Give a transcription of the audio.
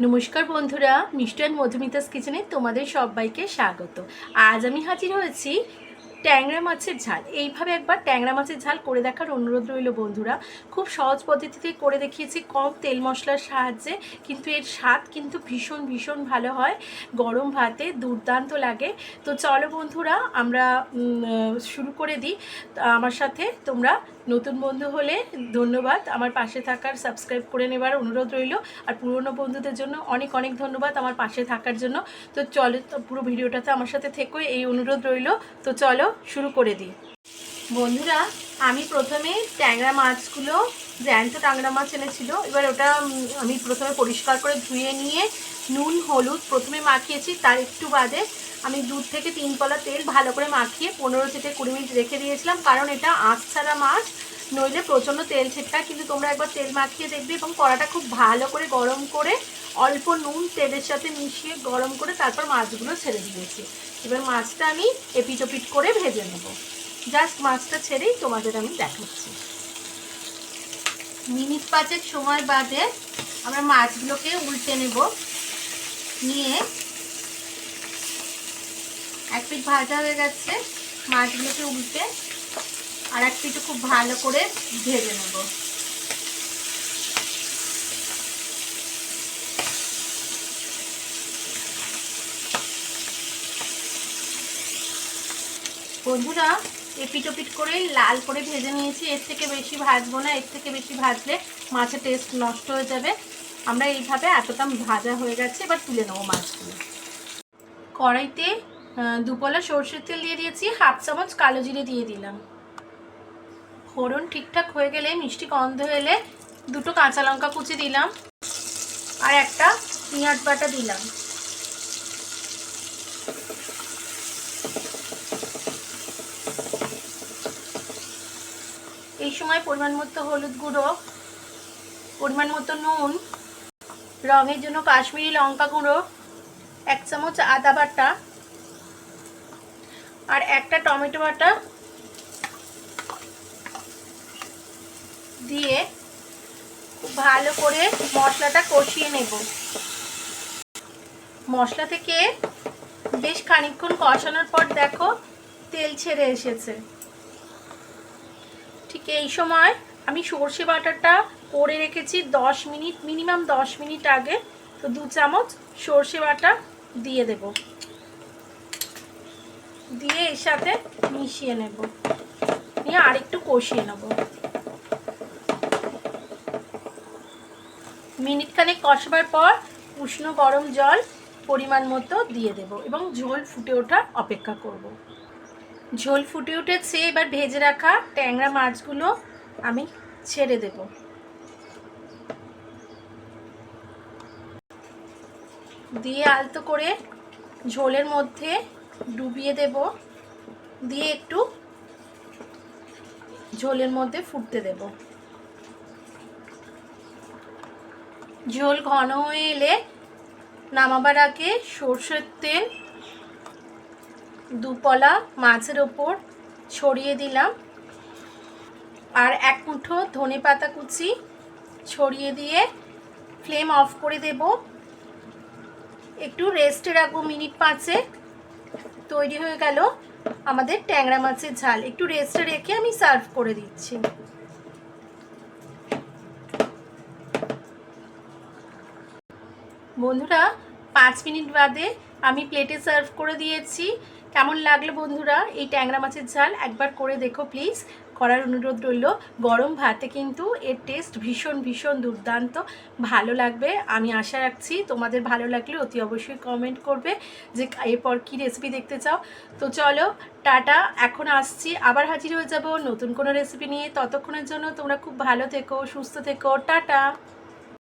নমস্কার বন্ধুরা অ্যান্ড মধুমিতাস কিচেনে তোমাদের সবাইকে স্বাগত। আজ আমি হাজির হয়েছি ট্যাংরা মাছের ঝাল। এইভাবে একবার ট্যাংরা মাছের ঝাল করে দেখার অনুরোধ রইল বন্ধুরা। খুব সহজ পদ্ধতিতে করে দেখিয়েছি, কম তেল মশলার সাহায্যে, কিন্তু এর স্বাদ কিন্তু ভীষণ ভীষণ ভালো হয়। গরম ভাতে দুর্দান্ত লাগে। তো চলো বন্ধুরা, আমরা শুরু করে দিই। আমার সাথে তোমরা নতুন বন্ধু হলে ধন্যবাদ। আমার পাশে থাকার সাবস্ক্রাইব করে নেবার অনুরোধ রইল। আর পুরনো বন্ধুদের জন্য অনেক অনেক ধন্যবাদ আমার পাশে থাকার জন্য। তো চলো, তো পুরো ভিডিওটাতে আমার সাথে থেকো, এই অনুরোধ রইল। তো চলো, শুরু করে দিই। বন্ধুরা, আমি প্রথমে ট্যাংরা মাছগুলো, জ্যান্ত ট্যাংরা মাছ এনেছিল। এবার ওটা আমি প্রথমে পরিষ্কার করে ধুয়ে নিয়ে নুন, হলুদ প্রথমে মাখিয়েছি, তার একটু বাদে আমি দুধ থেকে তিন কলা তেল ভালো করে মাখিয়ে পনেরো থেকে কুড়ি মিনিট রেখে দিয়েছিলাম, কারণ এটা আঁশ ছাড়া মাছ, নইলে প্রচণ্ড তেল ছিটকায় কিন্তু তোমরা একবার তেল মাখিয়ে দেখবে এবং কড়াটা খুব ভালো করে গরম করে অল্প নুন, তেলের সাথে মিশিয়ে গরম করে তারপর মাছগুলো ছেড়ে দিয়েছি। এবার মাছটা আমি এপিট ওপিট করে ভেজে নেব। জাস্ট মাছটা ছেড়েই তোমাদের আমি দেখাচ্ছি। মিনিট পাঁচেক সময় বাদে আমরা মাছগুলোকে উল্টে নেব। নিয়ে এক পিঠ ভাজা হয়ে গেছে, মাছগুলোকে উল্টে আর এক পিঠও খুব ভালো করে ভেজে নেব। বন্ধুরা এপিট ওপিট করে লাল করে ভেজে নিয়েছি, এর থেকে বেশি ভাজবো না, এর থেকে বেশি ভাজলে মাছের টেস্ট নষ্ট হয়ে যাবে। আমরা এইভাবে এতটা ভাজা হয়ে গেছে, এবার তুলে নেব মাছগুলো। কড়াইতে দুপলা সর্ষের তেল দিয়ে দিয়েছি, হাফ চামচ কালো জিরে দিয়ে দিলাম। ফোড়ন ঠিকঠাক হয়ে গেলে, মিষ্টি গন্ধ এলে দুটো কাঁচা লঙ্কা কুচি দিলাম আর একটা পেঁয়াজ বাটা দিলাম। এই সময় পরিমাণ মতো হলুদ গুঁড়ো, পরিমাণ মতো নুন রঙের জন্য কাশ্মীরি লঙ্কা গুঁড়ো, এক চামচ আদা বাটা আর একটা টমেটো বাটা দিয়ে খুব ভালো করে মশলাটা কষিয়ে নেব। মশলা থেকে বেশ খানিকক্ষণ কষানোর পর দেখো তেল ছেড়ে এসেছে। ঠিক এই সময় আমি সর্ষে বাটাটা করে রেখেছি, দশ মিনিট, মিনিমাম দশ মিনিট আগে। তো দু চামচ সর্ষে বাটা দিয়ে দেব। দিয়ে এর সাথে মিশিয়ে নেব। নিয়ে আরেকটু কষিয়ে নেব। মিনিট খানেক কষাবার পর উষ্ণ গরম জল পরিমাণ মতো দিয়ে দেব এবং ঝোল ফুটে ওঠা অপেক্ষা করব। ঝোল ফুটে উঠেছে, এবার ভেজে রাখা ট্যাংরা মাছগুলো আমি ছেড়ে দেব। দিয়ে আলতো করে ঝোলের মধ্যে ডুবিয়ে দেব। দিয়ে একটু ঝোলের মধ্যে ফুটতে দেব। ঝোল ঘন হয়ে এলে নামাবার আগে সর্ষের তেল, দুপলা মাছের ওপর ছড়িয়ে দিলাম। আর এক মুঠো ধনে পাতা কুচি ছড়িয়ে দিয়ে ফ্লেম অফ করে দেব। একটু রেস্টে রাখব মিনিট পাঁচে। তৈরি হয়ে গেল আমাদের ট্যাংরা মাছের ঝাল। একটু রেস্টে রেখে আমি সার্ভ করে দিচ্ছি। বন্ধুরা, পাঁচ মিনিট বাদে আমি প্লেটে সার্ভ করে দিয়েছি। কেমন লাগল বন্ধুরা? এই ট্যাংরা মাছের ঝাল একবার করে দেখো প্লিজ করার অনুরোধ রইল, গরম ভাতে কিন্তু এর টেস্ট ভীষণ ভীষণ দুর্দান্ত। ভালো লাগবে, আমি আশা রাখছি তোমাদের ভালো লাগলে অতি অবশ্যই কমেন্ট করবে যে এরপর কি রেসিপি দেখতে চাও। তো চলো, টাটা, এখন আসছি, আবার হাজির হয়ে যাব নতুন কোনো রেসিপি নিয়ে। ততক্ষণের জন্য তোমরা খুব ভালো থেকো, সুস্থ থেকো, টাটা!